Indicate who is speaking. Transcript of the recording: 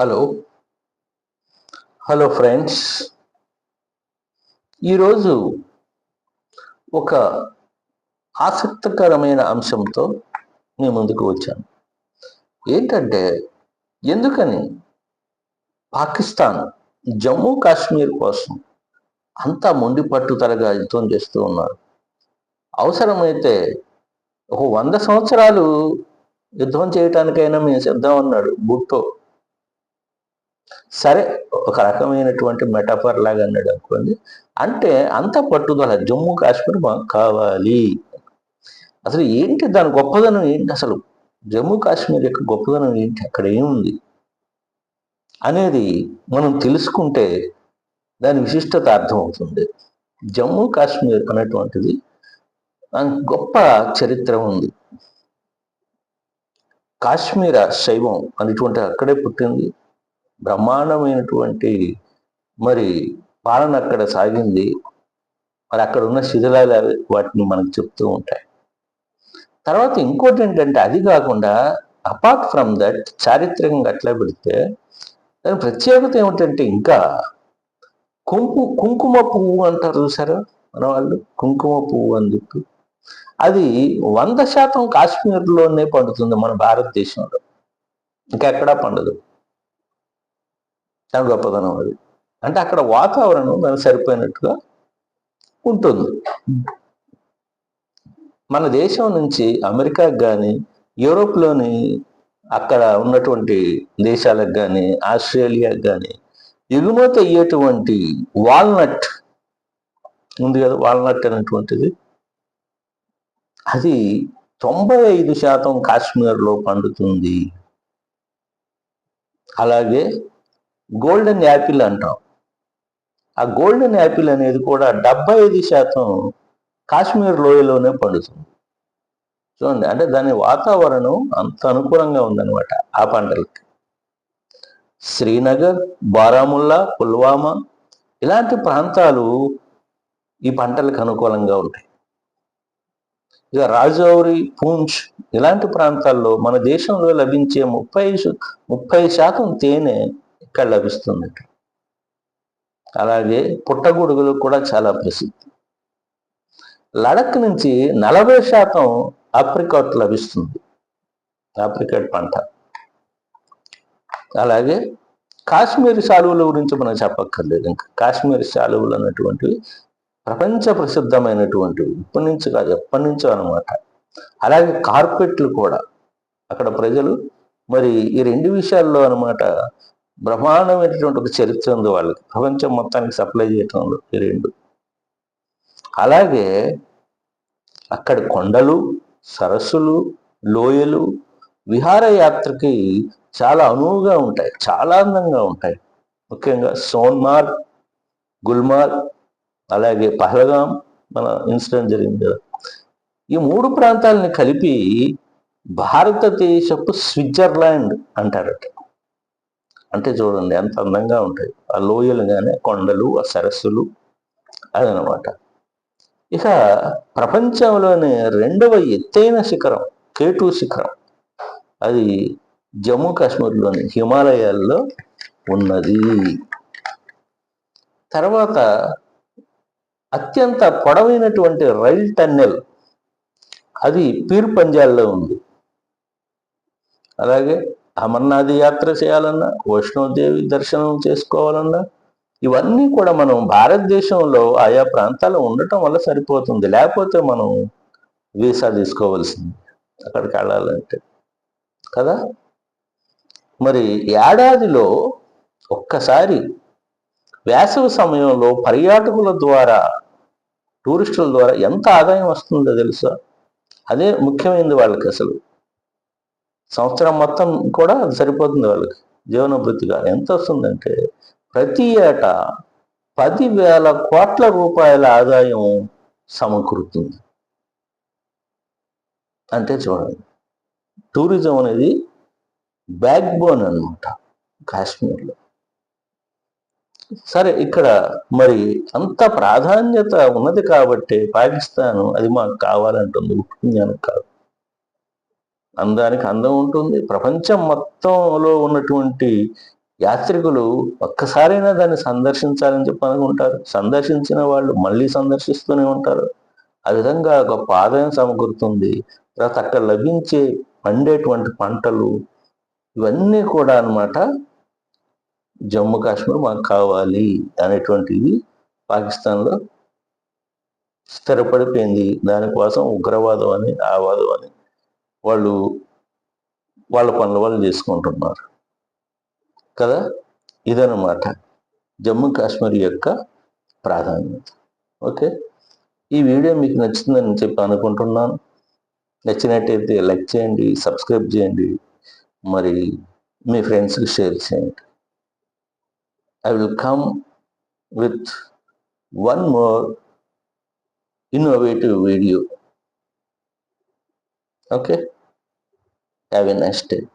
Speaker 1: Hello hello friends ఈరోజు ఒక ఆసక్తికరమైన అంశంతో మీ ముందుకు వచ్చాను. ఏంటంటే ఎందుకని పాకిస్తాన్ జమ్మూ కాశ్మీర్ కోసం అంతా మొండి పట్టుదలగా యుద్ధం చేస్తూ ఉన్నారు? అవసరమైతే ఒక వంద సంవత్సరాలు యుద్ధం చేయటానికైనా మేము సిద్ధం అన్నాడు బుట్టో. సరే ఒక రకమైనటువంటి మెటాఫర్ లాగా అన్నాడు అనుకోండి. అంటే అంత పట్టుదల జమ్మూ కాశ్మీర్ మాకు కావాలి. అసలు ఏంటి దాని గొప్పదనం ఏంటి అసలు? జమ్మూ కాశ్మీర్ యొక్క గొప్పదనం ఏంటి? అక్కడ ఏముంది? అనేది మనం తెలుసుకుంటే దాని విశిష్టత అర్థమవుతుంది. జమ్మూ కాశ్మీర్ అనేటువంటిది గొప్ప చరిత్ర ఉంది. కాశ్మీర శైవం అనేటువంటి అక్కడే పుట్టింది. బ్రహ్మాండమైనటువంటి మరి పాలన అక్కడ సాగింది. మరి అక్కడ ఉన్న శిథిలాలు వాటిని మనకు చెప్తూ ఉంటాయి. తర్వాత ఇంకోటి ఏంటంటే అది కాకుండా అపార్ట్ ఫ్రమ్ దట్ చారిత్రకంగా అట్లా పెడితే దాని ప్రత్యేకత ఏమిటంటే ఇంకా కుంకు కుంకుమ పువ్వు అంటారు చూసారా మన వాళ్ళు కుంకుమ పువ్వు అని చెప్పి. అది వంద శాతం కాశ్మీర్లోనే పండుతుంది మన భారతదేశంలో. ఇంకెక్కడా పండదు. దాని గొప్పతనం అది. అంటే అక్కడ వాతావరణం దానికి సరిపోయినట్టుగా ఉంటుంది. మన దేశం నుంచి అమెరికాకి కానీ యూరోప్లోని అక్కడ ఉన్నటువంటి దేశాలకు కానీ ఆస్ట్రేలియాకి కానీ ఎగుమతి అయ్యేటువంటి వాల్నట్ ఉంది కదా వాల్నట్ అనేటువంటిది. అది తొంభై ఐదు శాతం కాశ్మీర్లో పండుతుంది. అలాగే గోల్డెన్ యాపిల్ అంటాం. ఆ గోల్డెన్ యాపిల్ అనేది కూడా డెబ్బై ఐదు శాతం కాశ్మీర్ లోయలోనే పండుతుంది. చూడండి అంటే దాని వాతావరణం అంత అనుకూలంగా ఉందన్నమాట ఆ పంటలకి. శ్రీనగర్ బారాముల్లా పుల్వామా ఇలాంటి ప్రాంతాలు ఈ పంటలకు అనుకూలంగా ఉంటాయి. ఇక రాజౌరి పూంచ్ ఇలాంటి ప్రాంతాల్లో మన దేశంలో లభించే ముప్పై ముప్పై శాతం తేనె ఇక్కడ లభిస్తుంది అలాగే పుట్టగొడుగులు కూడా చాలా ప్రసిద్ధి. లడక్ నుంచి నలభై శాతం ఆప్రికాట్ లభిస్తుంది. ఆప్రికాట్ పంట. అలాగే కాశ్మీర్ శాలువుల గురించి మనం చెప్పక్కర్లేదు ఇంకా. కాశ్మీర్ శాలువులు అన్నటువంటివి ప్రపంచ ప్రసిద్ధమైనటువంటివి. ఇప్పటి నుంచి కాదు ఎప్పటి నుంచో అనమాట అలాగే కార్పెట్లు కూడా. అక్కడ ప్రజలు మరి ఈ రెండు విషయాల్లో అనమాట బ్రహ్మాండమైనటువంటి ఒక చరిత్ర ఉంది వాళ్ళకి. ప్రపంచం మొత్తానికి సప్లై చేయటంలో ఈ రెండు. అలాగే అక్కడ కొండలు సరస్సులు లోయలు విహారయాత్రకి చాలా అనువుగా ఉంటాయి. చాలా అందంగా ఉంటాయి. ముఖ్యంగా సోన్మార్గ్ గుల్మార్గ్ అలాగే పహల్గాం మన ఇన్సిడెంట్ జరిగింది కదా. ఈ మూడు ప్రాంతాలని కలిపి భారతదేశపు స్విట్జర్లాండ్ అంటారట. అంటే చూడండి ఎంత అందంగా ఉంటాయి. ఆ లోయలు కానీ కొండలు ఆ సరస్సులు అదనమాట. ఇక ప్రపంచంలోనే రెండవ ఎత్తైన శిఖరం కేటు శిఖరం. అది జమ్మూ కాశ్మీర్లోని హిమాలయాల్లో ఉన్నది. తర్వాత అత్యంత పొడవైనటువంటి రైల్ టన్నెల్ అది పీర్ పంజాల్లో ఉంది. అలాగే అమర్నాథ్ యాత్ర చేయాలన్నా వైష్ణోదేవి దర్శనం చేసుకోవాలన్నా ఇవన్నీ కూడా మనం భారతదేశంలో ఆయా ప్రాంతాల్లో ఉండటం వల్ల సరిపోతుంది. లేకపోతే మనం వీసా తీసుకోవాల్సింది. అక్కడికి వెళ్ళాలంటే. కదా? మరి ఏడాదిలో ఒక్కసారి వేసవి సమయంలో పర్యాటకుల ద్వారా టూరిస్టుల ద్వారా ఎంత ఆదాయం వస్తుందో తెలుసా? అదే ముఖ్యమైనది వాళ్ళకి అసలు. సంవత్సరం మొత్తం కూడా అది సరిపోతుంది వాళ్ళకి. జీవనభృతిగా ఎంత వస్తుందంటే ప్రతి ఏటా పదివేల కోట్ల రూపాయల ఆదాయం సమకూరుతుంది. అంటే చూడండి టూరిజం అనేది బ్యాక్ బోన్ అనమాట కాశ్మీర్లో. సరే ఇక్కడ మరి అంత ప్రాధాన్యత ఉన్నది కాబట్టి పాకిస్తాన్ అది మాకు కావాలంటుంది ఉట్టుకుందానికి కాదు. అందానికి అందం ఉంటుంది. ప్రపంచం మొత్తంలో ఉన్నటువంటి యాత్రికులు ఒక్కసారైనా దాన్ని సందర్శించాలని చెప్పి అనుకుంటారు. సందర్శించిన వాళ్ళు మళ్ళీ సందర్శిస్తూనే ఉంటారు. ఆ విధంగా గొప్ప ఆదాయం సమకూరుతుంది. తర్వాత అక్కడ లభించే పండేటువంటి పంటలు ఇవన్నీ కూడా అనమాట జమ్మూ కాశ్మీర్ మాకు కావాలి అనేటువంటివి పాకిస్తాన్లో స్థిరపడిపోయింది. దానికోసం ఉగ్రవాదం అని ఆవాదం అని. వాళ్ళు వాళ్ళ పనుల వాళ్ళు చేసుకుంటున్నారు. కదా? ఇదనమాట జమ్మూ కాశ్మీర్ యొక్క ప్రాధాన్యత. ఓకే? ఈ వీడియో మీకు నచ్చిందని చెప్పి అనుకుంటున్నాను. నచ్చినట్టయితే లైక్ చేయండి సబ్స్క్రైబ్ చేయండి. మరి మీ ఫ్రెండ్స్కి షేర్ చేయండి. I will come with one more innovative video. Okay, have a nice day.